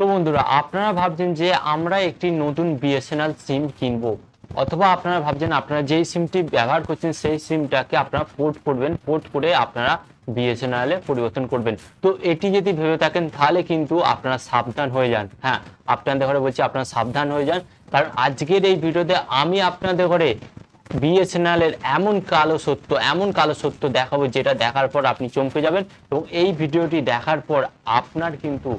তো বন্ধুরা, আপনারা ভাবছেন যে আমরা একটি নতুন বিএসএনএল সিম কিনবো, অথবা আপনারা ভাবছেন আপনারা যেই সিমটি ব্যবহার করছেন সেই সিমটাকে আপনারা পোর্ট করবেন পোর্ট করে আপনারা বিএসএনএল এ পরিবর্তন করবেন। তো এটি যদি ভেবে থাকেন, তাহলে কিন্তু আপনারা সাবধান হয়ে যান। হ্যাঁ আপনাদের ঘরে বলছি আপনারা সাবধান হয়ে যান। কারণ আজকের এই ভিডিওতে আমি আপনাদের ঘরে বিএসএনএল এর এমন কালো সত্য, এমন কালো সত্য দেখাবো, যেটা দেখার পর আপনি চমকে যাবেন এবং এই ভিডিওটি দেখার পর আপনার কিন্তু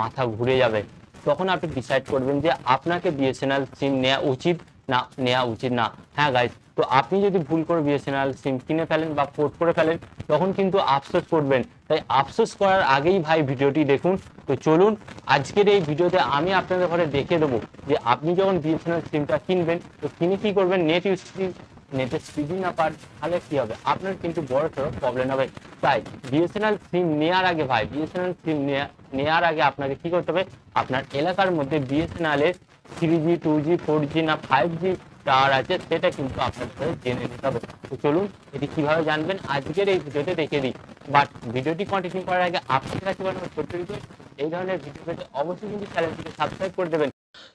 মাথা ঘুরে যাবে। তখন আপনি ডিসাইড করবেন যে আপনাকে বিএসএনএল সিম নেওয়া উচিত না নেওয়া উচিত না। হ্যাঁ গাইজ তো আপনি যদি ভুল করে বিএসএনএল সিম কিনে ফেলেন বা পোর্ট করে ফেলেন, তখন কিন্তু আফসোস করবেন। তাই আফসোস করার আগেই ভাই ভিডিওটি দেখুন। তো চলুন, আজকের এই ভিডিওতে আমি আপনাদের ঘরে দেখে দেবো যে আপনি যখন বিএসএনএল সিমটা কিনবেন, তো কিনে কী করবেন? নেট ইউজ নেটের স্পিডই না পার তাহলে কি হবে? আপনার কিন্তু বড় সড়ো প্রবলেম হবে। তাই বিএসএনএল সিম নেওয়ার আগে ভাই বিএসএনএল সিম নেওয়ার আগে আপনাকে কি করতে হবে? আপনার এলাকার মধ্যে বিএসএনএল এর three G two G four G না ফাইভ জি টাওয়ার আছে, সেটা কিন্তু আপনাদের জেনে নিতে হবে। তো চলুন, এটি কীভাবে জানবেন? আজকের এই ভিডিওতে দেখে দিই। বাট ভিডিওটি কন্টিনিউ করার আগে আপনার কাছে ছোট্ট এই ধরনের ভিডিও পেতে অবশ্যই কিন্তু চ্যানেলটিকে সাবস্ক্রাইব করে দেবেন।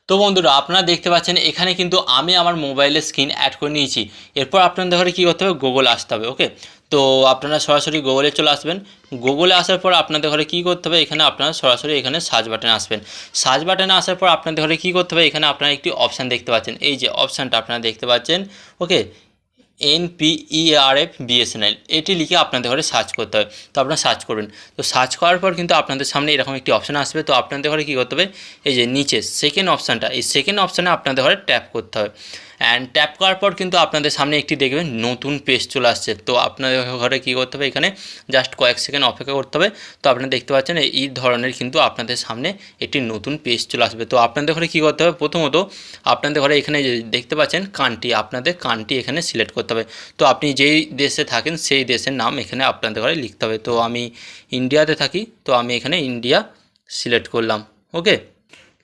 তো বন্ধুরা, আপনারা দেখতে পাচ্ছেন, এখানে কিন্তু আমি আমার মোবাইলের স্ক্রিন অ্যাড করে নিয়েছি। এরপর আপনাদের ঘরে কী করতে হবে? গুগল আসতে হবে ওকে তো আপনারা সরাসরি গুগলে চলে আসবেন। গুগলে আসার পর আপনাদের ঘরে কী করতে হবে? এখানে আপনারা সরাসরি এখানে সার্চ বাটনে আসবেন। সার্চ বাটনে আসার পর আপনাদের ঘরে কী করতে হবে? এখানে আপনারা একটি অপশান দেখতে পাচ্ছেন। এই যে অপশানটা আপনারা দেখতে পাচ্ছেন ওকে এনপিইআরএফ বিএসএনএল এটি লিখে আপনাদের ঘরে সার্চ করতে হবে। তো আপনারা সার্চ করবেন। তো সার্চ করার পর কিন্তু আপনাদের সামনে এরকম একটি অপশান আসবে। তো আপনাদের ঘরে কী করতে হবে? এই যে নিচে সেকেন্ড অপশানটা এই সেকেন্ড অপশানে আপনাদের ঘরে ট্যাপ করতে হবে। অ্যান্ড ট্যাপ করার পর কিন্তু আপনাদের সামনে একটি দেখবেন নতুন পেজ চলে আসছে। তো আপনাদের ঘরে কী করতে হবে? এখানে জাস্ট কয়েক সেকেন্ড অপেক্ষা করতে হবে। তো আপনারা দেখতে পাচ্ছেন এই ধরনের কিন্তু আপনাদের সামনে একটি নতুন পেজ চলে আসবে। তো আপনাদের ঘরে কী করতে হবে? প্রথমত আপনাদের ঘরে এখানে দেখতে পাচ্ছেন কান্ট্রি আপনাদের কান্ট্রি এখানে সিলেক্ট করতে হবে। তো আপনি যেই দেশে থাকেন সেই দেশের নাম এখানে আপনাদের ঘরে লিখতে হবে। তো আমি ইন্ডিয়াতে থাকি, তো আমি এখানে ইন্ডিয়া সিলেক্ট করলাম। ওকে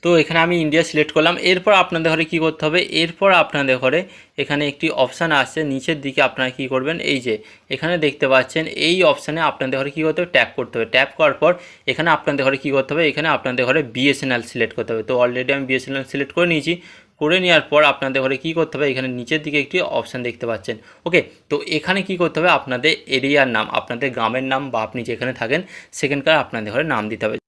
তো এখানে আমি ইন্ডিয়া সিলেক্ট করলাম। এরপর আপনাদের ঘরে কী করতে হবে? এরপর আপনাদের ঘরে এখানে একটি অপশান আসছে নিচের দিকে আপনারা কী করবেন? এই যে, এখানে দেখতে পাচ্ছেন, এই অপশানে আপনাদের ঘরে কী করতে হবে? ট্যাপ করতে হবে। ট্যাপ করার পর এখানে আপনাদের ঘরে কী করতে হবে? এখানে আপনাদের ঘরে বিএসএনএল সিলেক্ট করতে হবে। তো অলরেডি আমি বিএসএনএল সিলেক্ট করে নিয়েছি। করে নেওয়ার পর আপনাদের ঘরে কী করতে হবে? এখানে নিচের দিকে একটি অপশান দেখতে পাচ্ছেন। ওকে তো এখানে কি করতে হবে? আপনাদের এরিয়ার নাম, আপনাদের গ্রামের নাম বা আপনি যেখানে থাকেন, সেখানকার আপনাদের ঘরে নাম দিতে হবে।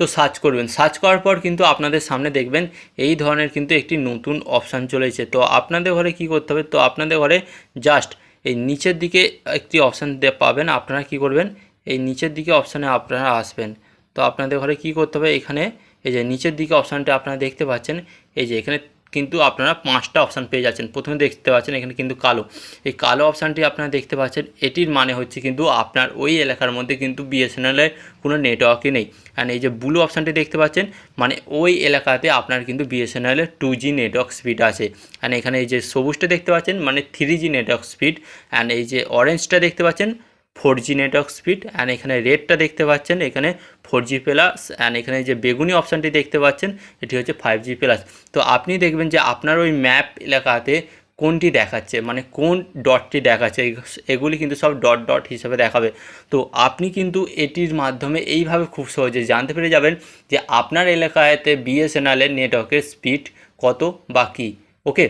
তো সার্চ করবেন। সার্চ করার পর কিন্তু আপনাদের সামনে দেখবেন এই ধরনের কিন্তু একটি নতুন অপশান চলেছে। তো আপনাদের ঘরে কি করতে হবে? তো আপনাদের ঘরে জাস্ট এই নিচের দিকে একটি অপশান পাবেন। আপনারা কি করবেন? এই নিচের দিকে অপশানে আপনারা আসবেন। তো আপনাদের ঘরে কি করতে হবে? এখানে এই যে নিচের দিকে অপশানটা আপনারা দেখতে পাচ্ছেন। এই যে এখানে কিন্তু আপনারা পাঁচটা অপশান পেয়ে যাচ্ছেন। প্রথমে দেখতে পাচ্ছেন এখানে কিন্তু কালো। এই কালো অপশানটি আপনারা দেখতে পাচ্ছেন, এটির মানে হচ্ছে কিন্তু আপনার ওই এলাকার মধ্যে কিন্তু বিএসএনএলের কোনো নেটওয়ার্কই নেই। অ্যান্ড এই যে ব্লু অপশানটি দেখতে পাচ্ছেন মানে ওই এলাকাতে আপনার কিন্তু বিএসএনএলের টু জি নেটওয়ার্ক স্পিড আছে। অ্যান্ড এখানে এই যে সবুজটা দেখতে পাচ্ছেন মানে three G network speed and এই যে অরেঞ্জটা দেখতে পাচ্ছেন four G network speed and এখানে রেডটা দেখতে পাচ্ছেন, এখানে ফোর জি প্লাস অ্যান্ড এখানে যে বেগুনি অপশানটি দেখতে পাচ্ছেন, এটি হচ্ছে ফাইভ জি প্লাস তো আপনি দেখবেন যে আপনার ওই ম্যাপ এলাকাতে কোনটি দেখাচ্ছে মানে কোন ডটটি দেখাচ্ছে, এগুলি কিন্তু সব ডট ডট হিসাবে দেখাবে। তো আপনি কিন্তু এটির মাধ্যমে এইভাবে খুব সহজে জানতে পেরে যাবেন যে আপনার এলাকাতে বিএসএনএলের নেটওয়ার্কের স্পিড কত বা কী ওকে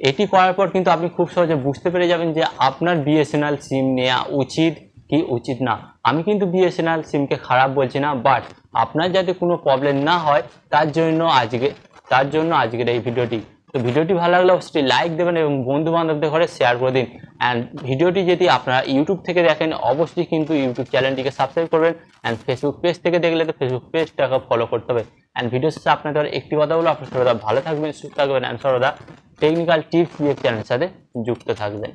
এটি করার পর কিন্তু আপনি খুব সহজে বুঝতে পেরে যাবেন যে আপনার বিএসএনএল সিম নেওয়া উচিত কি উচিত না। আমি কিন্তু বিএসএনএল সিমকে খারাপ বলছি না বাট আপনার যাতে কোনো প্রবলেম না হয়, তার জন্য আজকে, তার জন্য আজকের এই ভিডিওটি। তো ভিডিওটি ভালো লাগলে অবশ্যই লাইক দেবেন এবং বন্ধু বান্ধবদের ঘরে শেয়ার করে দিন। অ্যান্ড ভিডিওটি যদি আপনারা ইউটিউব থেকে দেখেন, অবশ্যই কিন্তু ইউটিউব চ্যানেলটিকে সাবস্ক্রাইব করবেন। অ্যান্ড ফেসবুক পেজ থেকে দেখলে তো ফেসবুক পেজটাকে ফলো করতে হবে। অ্যান্ড ভিডিও শেষে আপনাদের একটি কথা বলো আপনার সর্বদা ভালো থাকবেন, সুস্থ থাকবেন অ্যান্ড সর্বদা টেকনিক্যাল টিপস দিয়ে চ্যানেলের সাথে যুক্ত থাকবেন।